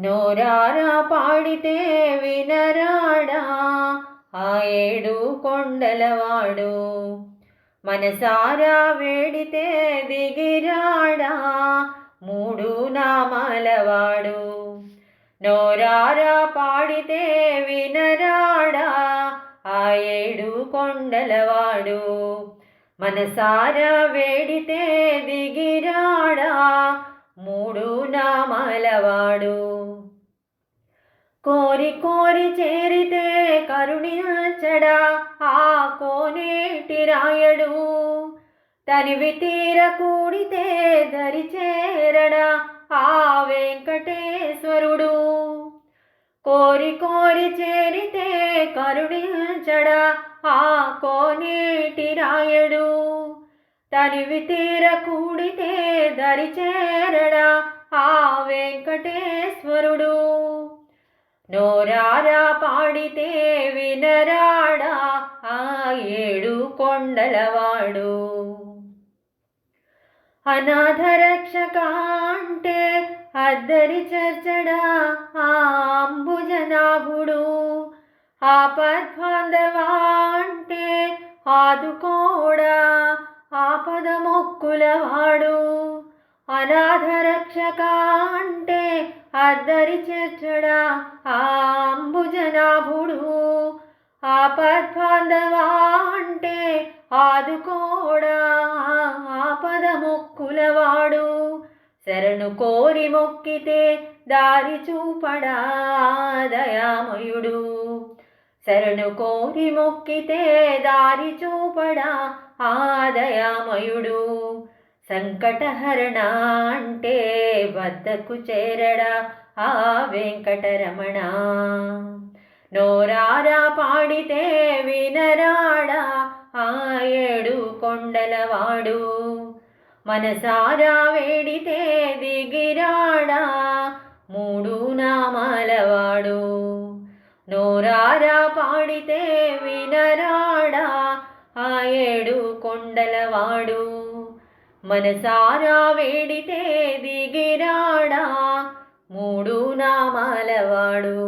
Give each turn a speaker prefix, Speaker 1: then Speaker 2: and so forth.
Speaker 1: నోరారా పాడితే వినరాడా? ఆ ఏడు కొండలవాడు మనసారా వేడితే దిగిరాడా? మూడు నామాలవాడు నోరారా పాడితే వినరాడా? ఆ ఏడు కొండలవాడు మనసారా వేడితే దిగిరాడా? మూడు కలవాడు కోరి కోరి చేరితే కరుణించడా ఆ కోనేటి రాయడు. తనివి తీర కూడితే దరి చేరడా ఆ వెంకటేశ్వరుడు. కోరి కోరి చేరితే కరుణించడా ఆ కోనేటి రాయడు. తనివి తీర కూడితే దరి చేరడా ఆ వెంకటేశ్వరుడు. నోరారా పాడితే వినరాడా ఆ ఏడు కొండలవాడు. అనాథ రక్షక అంటే అద్దరి చర్చడా ఆ అంబుజనాభుడు. ఆపద్బాంధవా అంటే ఆదుకోడా ఆపద మొక్కులవాడు అనాథరక్షక అంటే అద్దరి చేర్చడా ఆంబుజనాభుడు అంబుజనాభుడు. ఆపద్బాంధవా అంటే ఆదుకోడా ఆపద మొక్కులవాడు శరణు కోరి మొక్కితే దారి చూపడా దయామయుడు. శరణు కోరి మొక్కితే దారి చూపడా ఆ దయామయుడు. సంకటహరణ అంటే వద్దకు చేరడా ఆ వెంకటరమణ? నోరారా పాడితే వినరాడా ఆ ఏడు కొండలవాడు మనసారా వేడితే దిగిరాడా మూడు నామాలవాడు నోరారా పాడితే వినరాడా ఆ ఏడు కొండలవాడు మనసారా వేడితే దిగిరాడా మూడు నామాలవాడు.